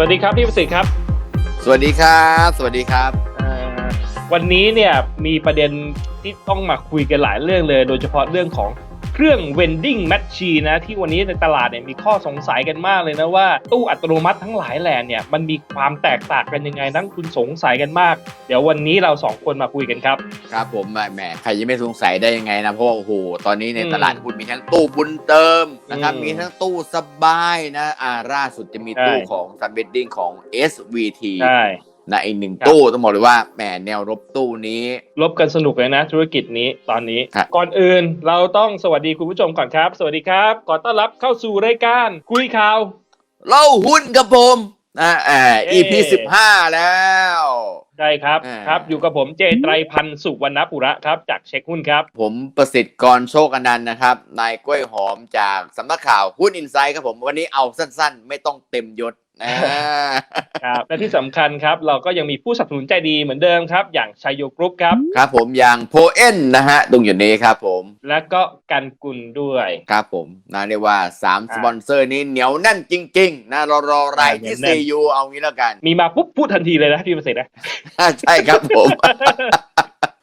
สวัสดีครับพี่ประสิทธิ์ครับ สวัสดีครับ สวัสดีครับเอ่อวันนี้เนี่ยมีประเด็นที่ต้องมาคุยกันหลายเรื่องเลย โดยเฉพาะเรื่องของ เครื่อง vending machine นะที่วันนี้ในตลาดเนี่ยมีข้อสงสัยกันมากเลยนะว่าตู้อัตโนมัติทั้งหลายแหล่เนี่ยมันมีความแตกต่างกันยังไงทั้งคุณสงสัยกันมาก เดี๋ยววันนี้เราสองคนมาคุยกันครับ ครับผมแหมใครจะไม่สงสัยได้ยังไงนะเพราะว่าโอ้โหตอนนี้ในอืมตลาดหุ้นมีทั้งตู้บุญเติมนะครับอืมมีทั้งตู้สบายนะอ่าล่าสุดจะมีตู้ใช่ของซันเบดดิ้งของ SVT ใช่ นะอีกหนึ่งครับตู้ต้องบอกเลยว่าแหมแนวรบตู้นี้ลบกันสนุกเลยนะ ธุรกิจนี้ตอนนี้ครับก่อนอื่นเราต้องสวัสดีคุณผู้ชมก่อนครับ สวัสดีครับขอต้อนรับเข้าสู่รายการคุยข่าว เล่าหุ้นกับผมนะแอบเย้ EP สิบห้าแล้วใช่ครับอ่าครับอยู่กับผมเจไตรพันธ์สุวรรณปุระครับจากเช็คหุ้นครับ ผมประสิทธิ์กรโชคอนันต์นะครับนายกล้วยหอมจากสำนักข่าวหุ้นอินไซด์ครับผมวันนี้เอาสั้นๆ ไม่ต้องเต็มยศนะ ครับและที่สำคัญครับ เราก็ยังมีผู้สนับสนุนใจดีเหมือนเดิมครับ อย่างชัยโยกรุ๊ปครับ ครับผมอย่างโพเอ็นนะฮะตรงอยู่นี้ครับผม และก็กันกุลด้วย ครับผมนะเรียกว่า3อ่าสปอนเซอร์นี้เหนียวแน่นจริง ๆ นะรอรอรายที่เหนียวแน่น CU เอางี้แล้วกัน มีมาปุ๊บพูดทันทีเลยนะพี่ประสิทธิ์นะใช่ครับผม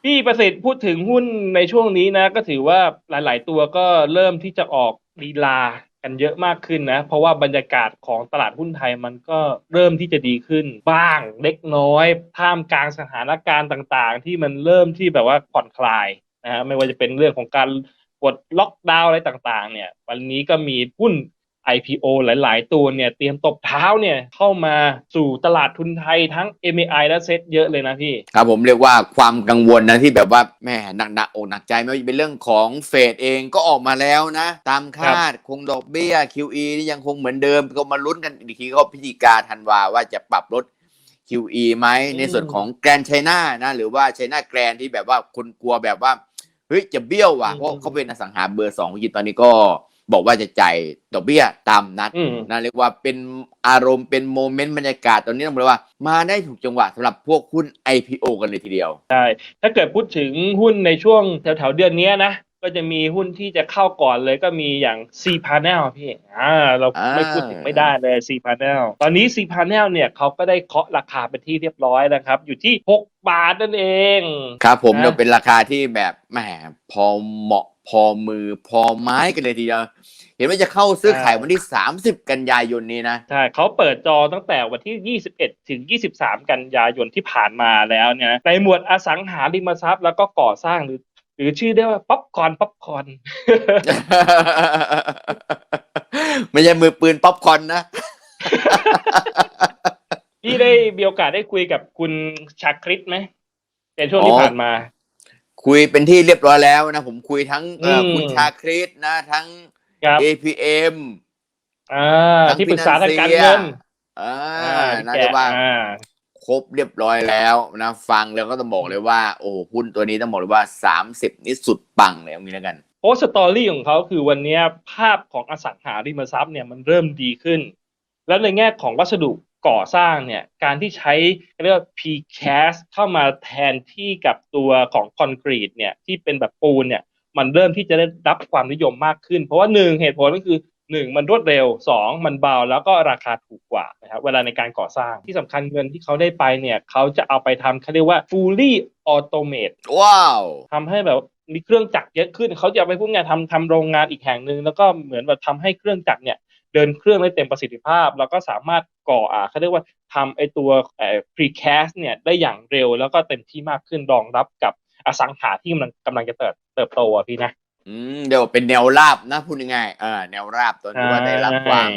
พี่ประสิทธิ์พูดถึงหุ้นในช่วงนี้นะ ก็ถือว่าหลาย ๆ ตัวก็เริ่มที่จะออกลีลา กันเยอะมากขึ้นนะ เพราะว่าบรรยากาศของตลาดหุ้นไทยมันก็เริ่มที่จะดีขึ้น บ้างเล็กน้อยท่ามกลางสถานการณ์ต่างๆ ที่มันเริ่มที่แบบว่าผ่อนคลายนะฮะไม่ว่าจะเป็นเรื่องของการปลดล็อกดาวน์อะไรต่างๆ เนี่ย วันนี้ก็มีหุ้น IPO หลาย ๆ ตัวเนี่ยเตรียมตบเท้าเนี่ยเข้ามาสู่ตลาดทุนไทยทั้ง MAI และเซ็ตเยอะเลยนะพี่ ครับผมเรียกว่าความกังวลนะที่แบบว่าแม่หนักหนักอกหนักใจไม่ว่าจะเป็นเรื่องของเฟดเองก็ออกมาแล้วนะ ตามคาดคงดอกเบี้ย QE นี่ยังคงเหมือนเดิมก็มาลุ้นกันอีกทีก็พิธีการธันวาว่าจะปรับลด QE ไหมในส่วนของแกรน d ชน่านะหรือว่าไชน่าแกรนที่แบบว่าคนกลัวแบบว่าเฮ้ยจะเบี้ยวว่ะเพราะเขาเป็นอสังหาเบอร์สองของจีนตอนนี้ก็ บอกว่าจะจ่ายดอกเบี้ยตามนัดอืมนะเรียกว่าเป็นอารมณ์เป็นโมเมนต์บรรยากาศตอนนี้ต้องบอกเลยว่า มาได้ถูกจังหวะสำหรับพวกหุ้น IPO กันเลยทีเดียวใช่ถ้าเกิดพูดถึงหุ้นในช่วงแถวๆเดือนเนี้ยนะก็จะมีหุ้นที่จะเข้าก่อนเลยก็มีอย่าง C Panel พี่อ่าเราอ่าไม่พูดถึงไม่ได้เลย C Panel ตอนนี้ C Panel เนี่ยเขาก็ได้เคาะราคาเป็นที่เรียบร้อยแล้วครับ อยู่ที่ 6 บาทนั่นเอง ครับผมนะเราเป็นราคาที่แบบแหมพอเหมาะ พอมือพอไม้กันเลยทีเดียว เห็นว่าจะเข้าซื้อขายวันที่ 30 กันยายนนี้นะใช่เขาเปิดจอตั้งแต่วันที่ 21 ถึง 23 กันยายนที่ผ่านมาแล้วเนี่ยนะในหมวดอสังหาริมทรัพย์แล้วก็ก่อสร้างหรือหรือชื่อได้ว่าป๊อปคอร์นป๊อปคอร์นไม่ใช่มือปืนป๊อปคอร์นนะพี่ได้มีโอกาสได้คุยกับคุณชาคริตไหมในช่วงที่อ๋อผ่านมา คุยเป็นที่เรียบร้อยแล้วนะ ผมคุยทั้งเอ่ออมคุณชาคริสนะ ทั้งครับ APM อ่าทั้งที่ปรึกษาทางการ Financier เงินอ่าอ่าน่าแกจะว่าอ่าครบเรียบร้อยแล้วนะฟังแล้วก็ต้องบอกเลยว่า โอ้โหหุ้นตัวนี้ต้องบอกเลยว่า30นี่สุดปังเลยเอางี้แล้วกันโพสต์สตอรี่ของเขาคือวันเนี้ยภาพของอสังหาริมทรัพย์เนี่ยมันเริ่มดีขึ้น แล้วในแง่ของวัสดุ ก่อสร้างเนี่ยการที่ใช้เรียกว่า precast เข้ามาแทนที่กับตัวของคอนกรีตเนี่ยที่เป็นแบบปูนเนี่ยมันเริ่มที่จะได้รับความนิยมมากขึ้น เพราะว่าหนึ่งเหตุผลก็คือหนึ่งมันรวดเร็วสองมันเบาแล้วก็ราคาถูกกว่านะครับเวลาในการก่อสร้างที่สำคัญเงินที่เขาได้ไปเนี่ยเขาจะเอาไปทำเขาเรียกว่า fully automate ว้าวทำให้แบบมีเครื่องจักรเยอะขึ้น เขาจะเอาไปพูดงานทำทำโรงงานอีกแห่งหนึ่งแล้วก็เหมือนแบบทำให้เครื่องจักรเนี่ย เดินเครื่องได้เต็มประสิทธิภาพ แล้วก็สามารถก่ออ่าเขาเรียกว่าทำไอตัวเอ่อ precast เนี่ยได้อย่างเร็วแล้วก็เต็มที่มากขึ้นรองรับกับอสังหาที่กำลังกำลังจะเติบเติบโตอะพี่นะอืมเดี๋ยวเป็นแนวราบนะพูดง่ายๆเออแนวราบตัวนี้ว่าได้รับความ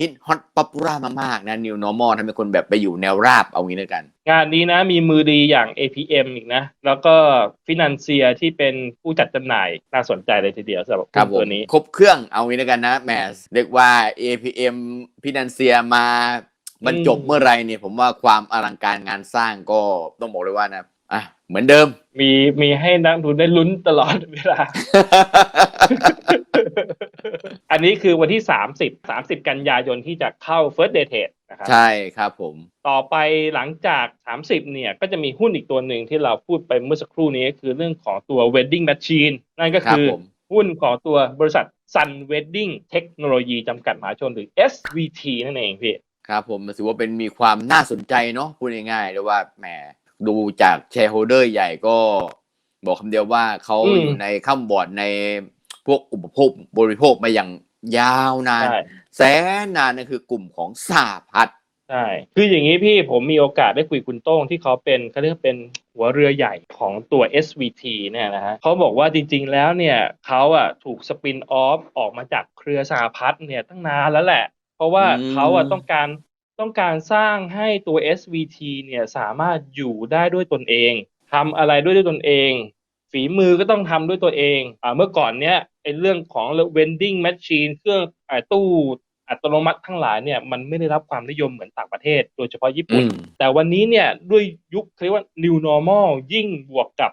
ฮิตฮอตป๊อปปูล่ามากๆนะ New Normal ทำให้คนแบบไปอยู่แนวราบเอางี้แล้วกัน งานนี้นะมีมือดีอย่าง APM อีกนะ แล้วก็ฟินันเซียที่เป็นผู้จัดจำหน่ายน่าสนใจเลยทีเดียวสำหรับครับหุ้นผตัมวนี้ ครบเครื่องเอางี้แล้วกันนะแหมเรียกว่า APM พินันเซียมาบรรจบอืมเมื่อไหรเนี่ยผมว่าความอลังการงานสร้างก็ต้องบอกเลยว่านะอะเหมือนเดิม มีมีให้นักลงทุนได้ลุ้นตลอดเวลาอั นนี้คือวันที่ 30 30 กันยายนที่จะเข้า First Day Trade นะครับใช่ครับผม ต่อไปหลังจาก 30 เนี่ย ก็จะมีหุ้นอีกตัวหนึ่งที่เราพูดไปเมื่อสักครู่นี้คือเรื่องของตัว Wedding Machine นั่นก็คือครับผมหุ้นของตัวบริษัท Sun Wedding เทคโนโลยีจำกัดมหาชนหรือ SVT นั่นเองพี่ครับผมถือว่าเป็นมีความน่าสนใจเนาะพูดง่ายๆเลยว่าแหมดูจากแชร์โฮลเดอร์ใหญ่ก็ บอกคำเดียวว่าเขาอืมอยู่ในข้ามบอร์ดในพวกอุปโภคบริโภคมาอย่าง ยาวนาน ใช่แสนนานนั่นคือกลุ่มของสาพัฒน์ใช่คืออย่างนี้พี่ผมมีโอกาสได้คุยคุณโต้งที่เขาเป็นเขาเรียกว่าเป็นหัวเรือใหญ่ของตัว SVT เนี่ยนะฮะเขาบอกว่าจริงๆแล้วเนี่ยเขาอะถูกสปินออฟออกมาจากเครือสหพัฒน์เนี่ยตั้งนานแล้วแหละ เพราะว่าเขาอะต้องการต้องการสร้างให้ตัว SVT เนี่ยสามารถอยู่ได้ด้วยตนเองทำอะไรด้วยด้วยตนเอง ฝีมือก็ต้องทำด้วยตัวเองอ่าเมื่อก่อนเนี้ยไอ้เรื่องของ vending machine เครื่องอ่าตู้อัตโนมัติทั้งหลายเนี่ยมันไม่ได้รับความนิยมเหมือนต่างประเทศ โดยเฉพาะญี่อืปุ่นมแต่วันนี้เนี่ยด้วยยุคเรียกว่า new normal ยิ่งบวกกับ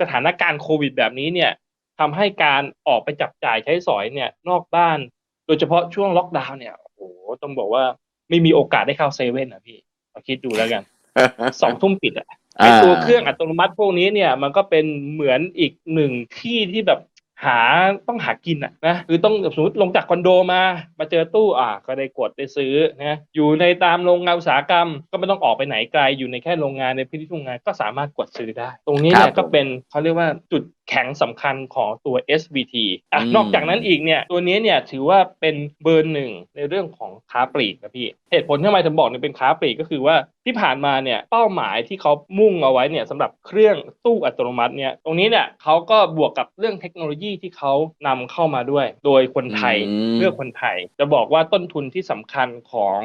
สถานการณ์โควิดแบบนี้เนี่ยทำให้การออกไปจับจ่ายใช้สอยเนี่ยนอกบ้าน โดยเฉพาะช่วงล็อกดาวน์เนี่ยโอ้โหต้องบอกว่าไม่มีโอกาสได้เข้าเซเว่นอะพี่เราคิดดูแล้วกันสองทุ่มปิดอะ ไอตัวเครื่องอัตโนมัติพวกนี้เนี่ยมันก็เป็นเหมือนอีกหนึ่งที่ที่แบบหาต้องหากินอะนะคือต้องสมมติลงจากคอนโดมา มาเจอตู้อะก็ได้กดได้ซื้อนะอยู่ในตามโรงงานอุตสาหกรรม ก็ไม่ต้องออกไปไหนไกลอยู่ในแค่โรงงานในพื้นที่โรงงานก็สามารถกดซื้อได้ ตรงนี้เนี่ครัยบก็เป็นเขาเรียกว่าจุด แข็งสำคัญของตัว SVT อะอืมนอกจากนั้นอีกเนี่ยตัวนี้เนี่ยถือว่าเป็นเบอร์หนึ่งในเรื่องของค้าปลีกนะพี่เหตุผลที่ทำไมถึงบอกเนี่ยเป็นค้าปลีกก็คือว่าที่ผ่านมาเนี่ยเป้าหมายที่เขามุ่งเอาไว้เนี่ยสำหรับเครื่องตู้อัตโนมัติเนี่ยตรงนี้เนี่ยเขาก็บวกกับเรื่องเทคโนโลยีที่เขานำเข้ามาด้วย โดยคนไทยอืมเพื่อคนไทย จะบอกว่าต้นทุนที่สำคัญของ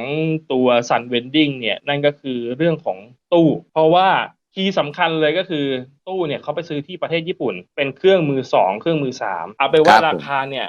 ตัว Sun Vending เนี่ยนั่นก็คือเรื่องของตู้ เพราะว่า คีย์สำคัญเลยก็คือตู้เนี่ยเขาไปซื้อที่ประเทศญี่ปุ่น เป็นเครื่องมือสองเครื่องมือสามเอาไปว่าครับผมราคาเนี่ย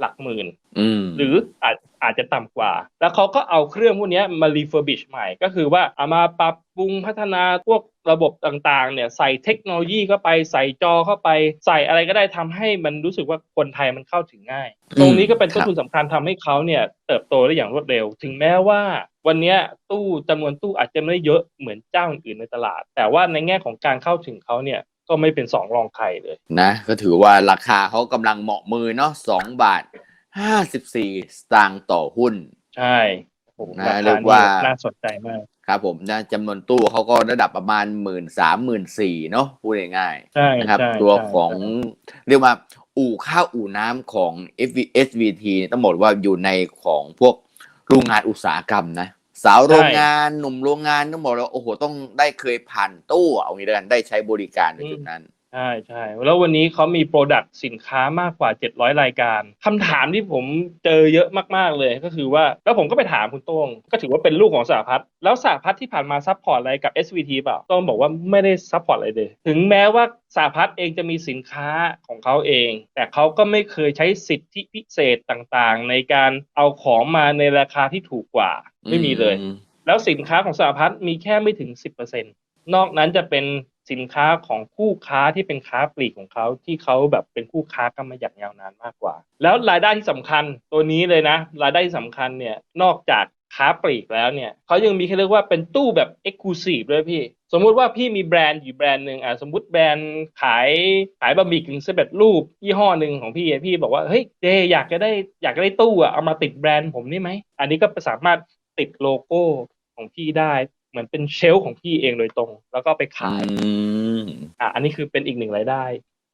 หลักหมื่นอืมหรืออาจ อาจจะต่ำกว่า แล้วเขาก็เอาเครื่องพวกเนี้ยมา refurbish ใหม่ ก็คือว่าเอามาปรับปรุงพัฒนาพวกระบบต่างๆ เนี่ยใส่เทคโนโลยีเข้าไปใส่จอเข้าไป ใส่อะไรก็ได้ทำให้มันรู้สึกว่าคนไทยมันเข้าถึงง่าย ตรงนี้ก็เป็นต้นทุนสำคัญทำให้เขาเนี่ยเติบโตได้อย่างรวดเร็ว ถึงแม้ว่าวันเนี้ยตู้จำนวนตู้อาจจะไม่ได้เยอะเหมือนเจ้าอื่นๆในตลาด แต่ว่าในแง่ของการเข้าถึงเขาเนี่ยก็ไม่เป็นสองรองใครเลยนะ ก็ถือว่าราคาเขากำลังเหมาะมือเนาะสองบาท ห้าสิบสี่สตางค์ต่อหุ้น ใช่โอ้โหนะราเรีคายกนี้ว่าน่าสนใจมาก ครับผมนะจำนวนตู้เขาก็ระดับประมาณหมื่นสามหมื่นสี่เนาะพูดง่ายใช่ๆนะครับใช่ตัวใช่ของเรียกว่า อู่ข้าวอู่น้ำของ SVT ต้องบอกว่าอยู่ในของพวกโรงงานอุตสาหกรรมนะ สาวโรงงานหนุ่มโรงงานต้องบอกแล้วาโอ้โหต้องได้เคยผ่านตู้เอางี้แล้วกันได้ใช้บริการในจุดนั้น ใช่ใช่แล้ววันนี้เขามีโปรดักต์สินค้ามากกว่า 700 รายการคำถามที่ผมเจอเยอะมากๆเลยก็คือว่า แล้วผมก็ไปถามคุณโต้ง ก็ถือว่าเป็นลูกของสหพัฒน์แล้วสหพัฒน์ที่ผ่านมาซัพพอร์ตอะไรกับ SVT เปล่าโต้องบอกว่าไม่ได้ซัพพอร์ตอะไรเลย ถึงแม้ว่าสหพัฒน์เองจะมีสินค้าของเขาเอง แต่เขาก็ไม่เคยใช้สิทธิพิเศษต่างๆ ในการเอาของมาในราคาที่ถูกกว่าไม่มีเลยอืมแล้วสินค้าของสหพัฒน์มีแค่ไม่ถึง 10%นอกนั้นจะเป็น สินค้าของคู่ค้าที่เป็นค้าปลีกของเขาที่เขาแบบเป็นคู่ค้ากันมาอย่างยาวนานมากกว่า แล้วรายได้ที่สำคัญตัวนี้เลยนะ รายได้ที่สำคัญเนี่ยนอกจากค้าปลีกแล้วเนี่ยเขายังมีเขาเรียกว่าเป็นตู้แบบ Exclusive ด้วยพี่ สมมุติว่าพี่มีแบรนด์อยู่แบรนด์หนึ่งอะสมมติแบรนด์ขายขายบะหมี่กึ่งสำเร็จรูปยี่ห้อหนึ่งของพี่พี่บอกว่าเฮ้ยเจอยากจะได้อยากจะได้ตู้อะเอามาติดแบรนด์ผมได้ไหมอันนี้ก็สามารถติดโลโก้ของพี่ได้ เหมือนเป็นเชลฟ์ของพี่เองโดยตรง แล้วก็ไปขายอืมอะอันนี้คือเป็นอีกหนึ่งรายได้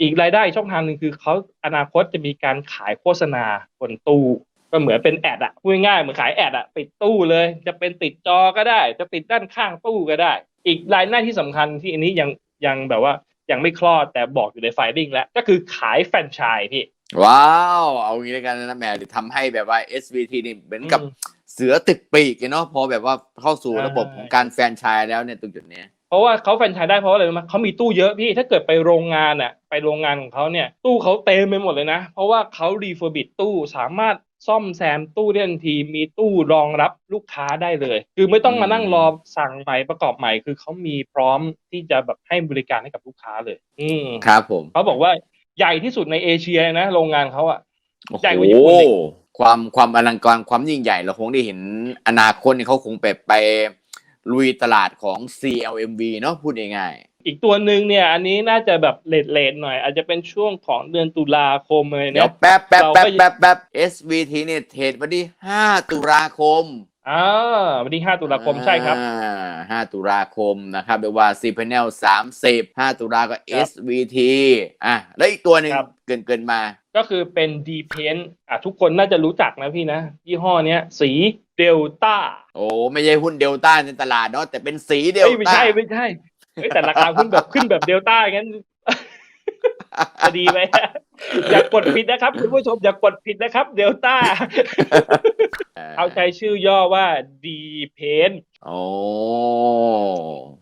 อีกรายได้อีกช่องทางหนึ่งคือเขาอนาคตจะมีการขายโฆษณาบนตู้ก็เหมือนเป็นแอดอะพูดง่ายๆเหมือนขายแอดอะติดตู้เลย จะเป็นติดจอก็ได้ จะติดด้านข้างตู้ก็ได้ อีกรายได้ที่สำคัญที่อันนี้ยังยังแบบว่ายังไม่คลอดแต่บอกอยู่ในไฟลิ่งแล้ว ก็คือขายแฟรนไชส์พี่ ว้าว เอางี้แล้วกันนะแหม่ทำให้แบบว่า SVT นี่เหมือนกับอืม เสือตึกปีกเนาะพอแบบว่าเข้าสู่ใช่ระบบของการแฟรนไชส์แล้วเนี่ยตรงจุดเนี้ยเพราะว่าเขาแฟรนไชส์ได้เพราะอะไรรู้ไหมเขามีตู้เยอะพี่ถ้าเกิดไปโรงงานอะไปโรงงานของเขาเนี่ย ตู้เขาเต็มไปหมดเลยนะ เพราะว่าเขารีเฟอร์บิดตู้สามารถซ่อมแซมตู้ได้ทันทีมีตู้รองรับลูกค้าได้เลย คือไม่ต้องมานั่งรอสั่งใหม่ประกอบใหม่ คือเขามีพร้อมที่จะแบบให้บริการให้กับลูกค้าเลย อืมครับผมเขาบอกว่าใหญ่ที่สุดในเอเชียนะโรงงานเขาอะโอ้โหใหญ่กว่าญี่ปุ่นอีก ความความอลังการความยิ่งใหญ่เราคงได้เห็นอนาคตเนี่ยเขาคงไปไปลุยตลาดของ CLMV เนาะพูดง่ายอีกตัวหนึ่งเนี่ย อันนี้น่าจะแบบเลทเลทๆหน่อย อาจจะเป็นช่วงของเดือนตุลาคมเลยๆเดี๋ยนะวแป๊บแป๊บเราแป๊บก็แป๊บแป๊บ SVT เนี่ยเทรดวันที่ 5 ตุลาคมอ่าวันที่ห้าตุลาคมใช่ครับอ่าห้าตุลาคมนะครับเรียกว่า c p a n e l สามสิบห้าตุลาก็ครับ SVT อะแล้วอีกตัวหนึ่งครับเกินเกินๆมา ก็คือเป็น D Paint อะทุกคนน่าจะรู้จักนะพี่นะ ยี่ห้อเนี้ย สีเดลต้าโอ้ไม่ใช่หุ้นเดลต้าในตลาดเนาะแต่เป็นสีเดลเอ้ยไม่ต้าใช่ไม่ใช่เอ้ยแต่ราคาหุ้นแบบขึ้นแบบเดลต้าอย่างนั้นจะดีไหม อย่ากดผิดนะครับคุณผู้ชมอย่ากดผิดนะครับเดลต้า เอาใช้ชื่อย่อว่า D Paint โอ้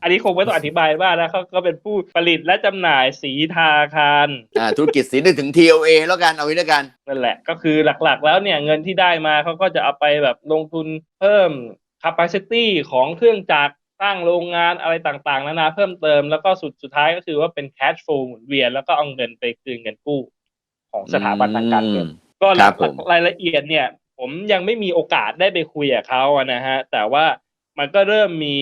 อันนี้คงไม่ต้องอธิบายมากนะเขาก็เป็นผู้ผลิตและจำหน่ายสีทาอาคารอ่าธุรกิจสีนึกถึง TLA แล้วกันเอาไว้ด้วยกันนั่นแหละ ก็คือหลักๆ แล้วเนี่ยเงินที่ได้มาเขาก็จะเอาไปแบบลงทุนเพิ่ม capacity ของเครื่องจักรสร้างโรงงานอะไรต่างๆ นานาเพิ่มเติมแล้วก็สุดสุดท้ายก็คือว่าเป็น cash flow หมุนเวียนแล้วก็เอาเงินไปคืนเงินกู้ ของสถาบันทางการเงินก็คหรัลับกผมรายละเอียดเนี่ย ผมยังไม่มีโอกาสได้ไปคุยกับเขาอะนะฮะ แต่ว่ามันก็เริ่มมี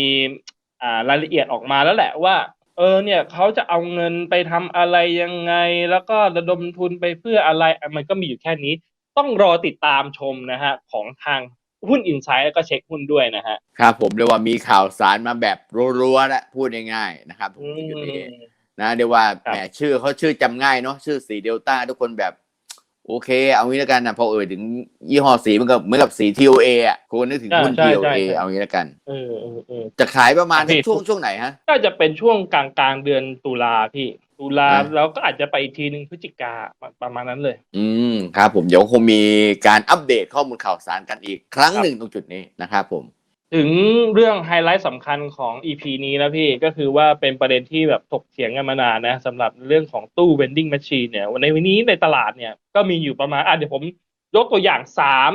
อ่ารายละเอียดออกมาแล้วแหละว่า เออเนี่ยเขาจะเอาเงินไปทำอะไรยังไง แล้วก็ระดมทุนไปเพื่ออะไรอะมันก็มีอยู่แค่นี้ ต้องรอติดตามชมนะฮะ ของทางหุ้นอินไซด์แล้วก็เช็คหุ้นด้วยนะฮะ ครับผมเรียกว่ามีข่าวสารมาแบบรัวๆและพูดง่ายๆนะครับผมอืจุดนี้ม นะเรียกว่าครับแหมชื่อเขาชื่อจำง่ายเนาะชื่อสีเดลต้าทุกคนแบบ โอเค เอางี้แล้วกันนะพอเอ่ยถึงยี่ห้อสีมันก็เหมือนกับสี TOA อะคุณนึกถึงหุ้นใช่ใช่ TOA ใช่เอางี้แล้วกันเออเออเออจะขายประมาณพี่ช่วงช่วงไหนฮะก็จะเป็นช่วงกลางกลางๆเดือนตุลาพี่ตุลาอ่าแล้วก็อาจจะไปอีกทีหนึ่งพฤศจิกาประมาณนั้นเลย อืมครับผมเดี๋ยวคงมีการอัปเดตข้อมูลข่าวสารกันอีกครั้งหนึ่งตรงจุดนี้นะครับผม ถึงเรื่องไฮไลท์สำคัญของ EP นี้นะพี่ก็คือว่าเป็นประเด็นที่แบบถกเถียงกันมานานนะสำหรับเรื่องของตู้ vending machine เนี่ยในวันนี้ในตลาดเนี่ยก็มีอยู่ประมาณอะเดี๋ยวผมยกตัวอย่างสาม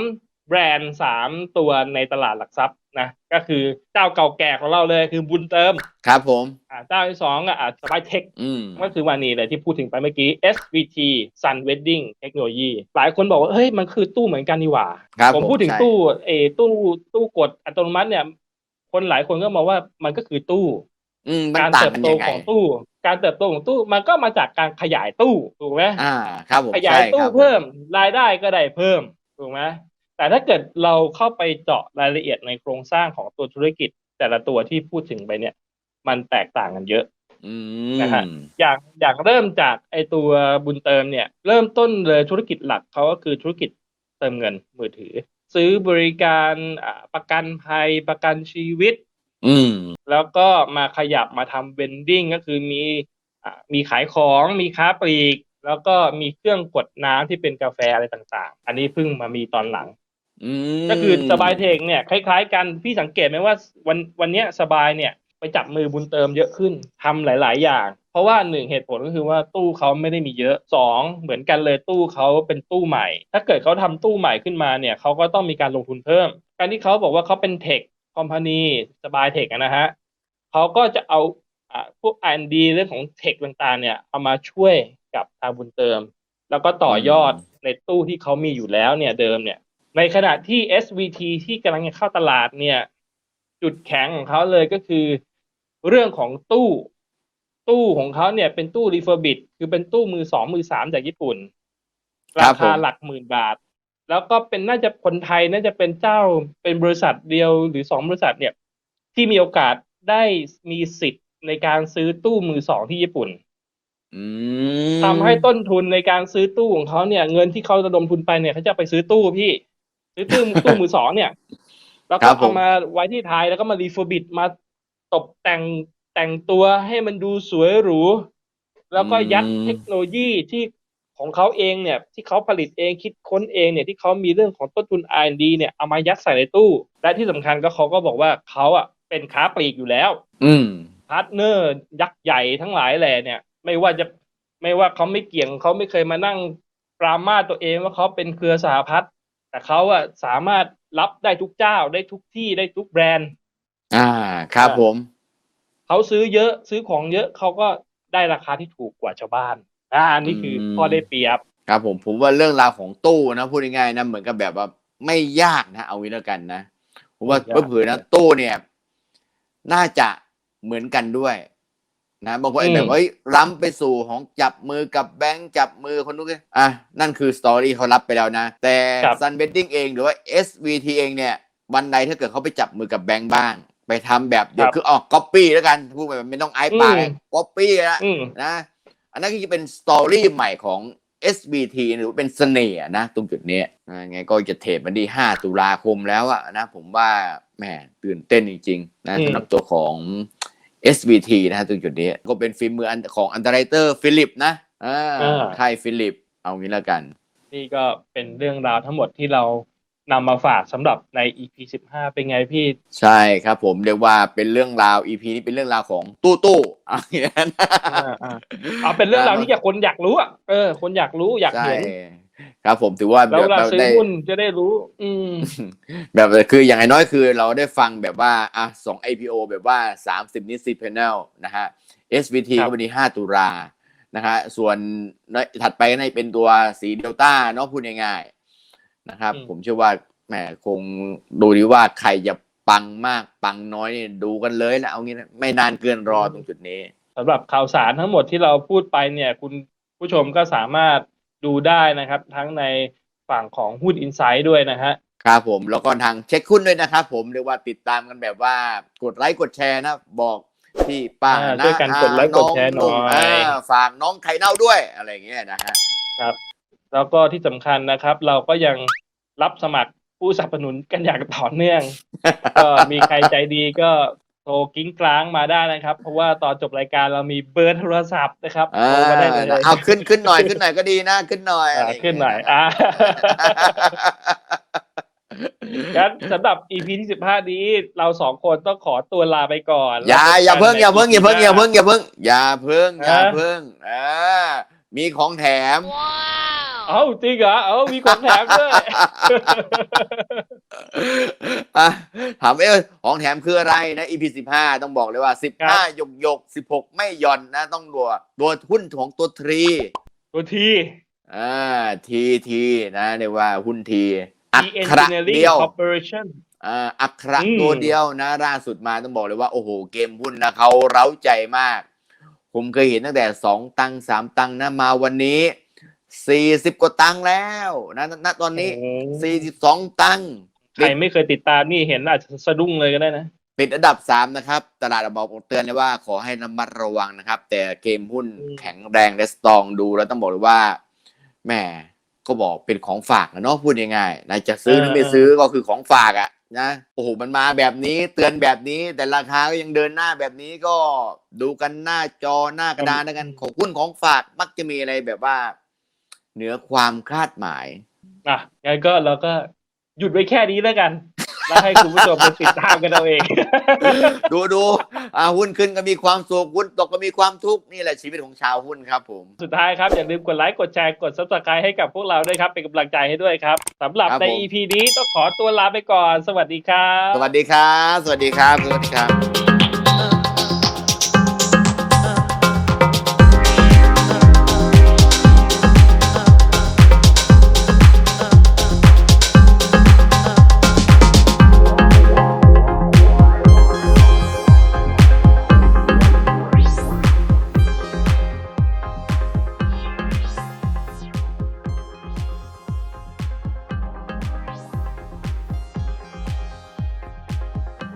แบรนด์สามตัวในตลาดหลักทรัพย์ นะก็คือเจ้าเก่าแก่ของเราเลยคือบุญเติมครับผมอ่าเจ้าที่สองอะอะสบายเทคอืมก็คือวันนี้เลยที่พูดถึงไปเมื่อกี้ SVT Sun Wedding Technology หลายคนบอกว่าเฮ้ยมันคือตู้เหมือนกันนี่หว่าครับผมพูดถึงใช่ตู้เออตู้ตู้กดอัตโนมัติเนี่ย คนหลายคนก็มองว่ามันก็คือตู้อืมมันการต่างเติบกันโตยังไงของตู้ การเติบโตของตู้มันก็มาจากการขยายตู้ถูกไหมอ่าครับผมขยายใช่ตู้ครับเพิ่มรายได้ก็ได้เพิ่มถูกไหม แต่ถ้าเกิดเราเข้าไปเจาะรายละเอียดในโครงสร้างของตัวธุรกิจ แต่ละตัวที่พูดถึงไปเนี่ย มันแตกต่างกันเยอะอืมนะฮะอย่างอย่างเริ่มจากไอตัวบุญเติมเนี่ย เริ่มต้นเลยธุรกิจหลักเขาก็คือธุรกิจเติมเงินมือถือ ซื้อบริการอ่าประกันภัยประกันชีวิต อืมแล้วก็มาขยับมาทำเวนดิ้งก็คือมีอ่ามีขายของมีค้าปลีก แล้วก็มีเครื่องกดน้ำที่เป็นกาแฟอะไรต่างๆ อันนี้เพิ่งมามีตอนหลังอืม ก็คือสบายเทคเนี่ยคล้าย ๆ กันพี่สังเกตไหมว่าวันวันเนี้ยสบายเนี่ยไปจับมือบุญเติมเยอะขึ้นทำหลาย ๆ อย่าง เพราะว่าหนึ่งเหตุผลก็คือว่าตู้เขาไม่ได้มีเยอะสองเหมือนกันเลยตู้เขาเป็นตู้ใหม่ ถ้าเกิดเขาทำตู้ใหม่ขึ้นมาเนี่ยเขาก็ต้องมีการลงทุนเพิ่ม การที่เขาบอกว่าเขาเป็นเทคคอมพานีสบายเทคนะฮะเขาก็จะเอาอ่าพวก R&D เรื่องของเทคต่างๆ เนี่ยเอามาช่วยกับทางบุญเติม แล้วก็ต่อยอดในตู้ที่เขามีอยู่แล้วเนี่ยเดิมเนี่ย ในขณะที่ SVT ที่กำลังจะเข้าตลาดเนี่ย จุดแข็งของเขาเลยก็คือ เรื่องของตู้ ตู้ของเขาเนี่ยเป็นตู้รีเฟอร์บิดคือเป็นตู้มือสองมือสามจากญี่ปุ่นครัราบผมคาหลักหมื่นบาท แล้วก็เป็นน่าจะคนไทยน่าจะเป็นเจ้าเป็นบริษัทเดียวหรือสองบริษัทเนี่ย ที่มีโอกาสได้มีสิทธิ์ในการซื้อตู้มือสองที่ญี่ปุ่นอืมทำให้ต้นทุนในการซื้อตู้ของเขาเนี่ย เงินที่เขาระดมทุนไปเนี่ยเขาจะไปซื้อตู้พี่ ซื้อตู้ตู้มือสองเนี่ย แล้วครัก็บผมเอามาไว้ที่ไทยแล้วก็มารีเฟอร์บิดมาตกแต่งแต่งตัวให้มันดูสวยหรู แล้วก็ยัดเทคโนโลยีที่ของเขาเองเนี่ย ที่เขาผลิตเองคิดค้นเองเนี่ยที่เขามีเรื่องของต้นทุน R&D เนี่ยเอามายัดใส่ในตู้ และที่สำคัญก็เขาก็บอกว่าเขาอะเป็นค้าปลีกอยู่แล้ว อืมพาร์ทเนอร์ยักษ์ใหญ่ทั้งหลายแหล่เนี่ย ไม่ว่าจะไม่ว่าเขาไม่เกี่ยงเขาไม่เคยมานั่งปรามาสตัวเองว่าเขาเป็นเครือสหพัฒน์ แต่เขาอะสามารถรับได้ทุกเจ้าได้ทุกที่ได้ทุกแบรนด์ อ่าครับผมเขาซื้อเยอะซื้อของเยอะเขาก็ได้ราคาที่ถูกกว่าชาวบ้านอ่าอันนี่คืออมข้อได้เปรียบครับผมผมว่าเรื่องราวของตู้นะพูดง่ายๆนะเหมือนกับแบบว่าไม่ยากนะ เอางี้แล้วกันนะผมว่าไม่ยากเผื่อๆนะตู้เนี่ย น่าจะเหมือนกันด้วย นะบางคนไอ้อืมแบบว่าเฮ้ยล้ำไปสู่ของจับมือกับแบงค์จับมือคนนู้นกันอะนั่นคือสตอรี่เขารับไปแล้วนะ แต่ครับ Sun Wedding เองหรือว่า SVT เองเนี่ยวันใดถ้าเกิดเขาไปจับมือกับแบงก์บ้าง ไปทำแบบเดี๋ยครัวบคือออกก๊อปปี้แล้วกันพูดแบบไม่ต้องไอ้ปากอืมก๊อปปี้ละอืมนะอันนั้นก็จะเป็นสตอรี่ใหม่ของ SBT หรือเป็นเสน่ห์นะ ตรงจุดนี้นะไงก็จะเทรดมันที่ 5 ตุลาคมแล้วอะนะ ผมว่าแหมตื่นเต้นจริง ๆ นะอืมสำหรับตัวของ SBT นะฮะตรงจุดนี้ก็เป็นฟิล์มมืออันของอันเดอร์ไรเตอร์ฟิลิปนะอ่าอ่าค่ายฟิลิปเอางี้แล้วกัน นี่ก็เป็นเรื่องราวทั้งหมดที่เรานำมาฝากสำหรับใน EP 15 เป็นไงพี่ ใช่ครับผมเรียกว่าเป็นเรื่องราว EP นี้เป็นเรื่องราวของตู้ตู้เอาอย่างนั้นอ่าอ่าเอาเป็นเรื่องราวที่อยากคนอยากรู้อะเออ คนอยากรู้อยากใช่เห็น ครับผมถือว่าแล้วเวลาแบบซื้อได้ หุ้นจะได้รู้ อืม แบบคืออย่างน้อยๆคือเราได้ฟังแบบว่าอะสอง IPO แบบว่า 30 นิด10 panel นะฮะ SVT ครับ ก็วันที่5ตุลานะฮะส่วนถัดไปก็น่าจะเป็นตัวสีเดลต้าเนาะพูดง่ายๆนะครับ อืม ผมเชื่อว่าแหมคงดูดีว่าใครจะปังมากปังน้อยเนี่ยดูกันเลยแหละเอางี้นะไม่นานเกินรอตรงจุดนี้ สำหรับข่าวสารทั้งหมดที่เราพูดไปเนี่ย คุณผู้ชมก็สามารถ ดูได้นะครับ ทั้งในฝั่งของหุ้นอินไซด์ด้วยนะฮะครับผมแล้วก็ทางเช็คคุณด้วยนะครับผมเรียกว่าติดตามกันแบบว่ากดไลค์กดแชร์นะบอกพี่ป้าอ่านะด้วยกันกดไลค์กดแชร์หน่อยาฝากน้องไข่เน่าด้วยอะไรอย่างเงี้ยนะฮะแล้วก็ที่สำคัญนะครับ เราก็ยังรับสมัครผู้สนับสนุนกันอย่างต่อเนื่องก็มีใครใจดีก็ โทรกิ้งกลางมาได้นะครับ เพราะว่าตอนจบรายการเรามีเบอร์โทรศัพท์นะครับอ่าโทรมาได้เลย เอาขึ้นขึ้นหน่อยขึ้นหน่อยก็ดีนะขึ้นหน่อยอ่าอะไรางเงี้ขึ้นหน่อยอ่า งั้นสำหรับ EP ที่สิบห้านี้ เราสองคนต้องขอตัวลาไปก่อนอย่าแล้วพบกันอย่าเพิ่งอย่าเพิ่งอย่าเพิ่งในอย่า EP เพิ่งอย่าเพิ่งอย่าเพิ่งอย่าฮะเพิ่งอ่า มีของแถม เอ้าจริงเหรอเอ้ามีของแถมด้วย อะถามว่าเอ้ยของแถมคืออะไรนะ EP สิบห้าต้องบอกเลยว่าสิบครัห้าบ หยกหยกสิบหกไม่หย่อนนะ ต้องดูตัวหุ้นของตัวทรีตัวที อ่าทีทีนะเรียกว่าหุ้นทีอั T คระ Engineering เดียว Corporation อ่าอัคระอืม ตัวเดียวนะล่าสุดมาต้องบอกเลยว่า โอ้โห เกมหุ้นนะเขาเร้าใจมาก ผมเคยเห็นตั้งแต่สองตังค์สามตังค์นะมาวันนี้สี่สิบกว่าตังค์แล้วนะณตอนนี้ โอ้สี่สิบสองตังค์ใครไม่เคยติดตามนี่เห็นอาจจะสะดุ้งเลยก็ได้นะ ติดอันดับสามนะครับ ตลาดบอกเตือนเลยว่าขอให้ระมัดระวังนะครับ แต่เกมหุ้นอืม แข็งแรงและสตรองดูแล้วต้องบอกเลยว่าแหมก็บอกเป็นของฝากนะเนาะพูดง่ายๆนะจะซื้อหรือไม่ซื้อก็คือของฝากอะ นะโอ้โหมันมาแบบนี้เตือนแบบนี้ แต่ราคาก็ยังเดินหน้าแบบนี้ก็ดูกันหน้าจอหน้ากระดานแล้วกันของหุ้นของฝากมักจะมีอะไรแบบว่า เหนือความคาดหมาย อะงั้นก็เราก็หยุดไว้แค่นี้แล้วกัน แล้วให้คุณผู้ชมไปติดตามกันเอาเอง ดูดู อ่าหุ้นขึ้นก็มีความสุขหุ้นตกก็มีความทุกข์นี่แหละชีวิตของชาวหุ้นครับผม สุดท้ายครับ อย่าลืมกดไลค์ กดแชร์ กด subscribe ให้กับพวกเราด้วยครับ เป็นกำลังใจให้ด้วยครับสำหรับครับใน ผม EP นี้ต้องขอตัวลาไปก่อน สวัสดีครับ สวัสดีครับ สวัสดีครับสวัสดีครับ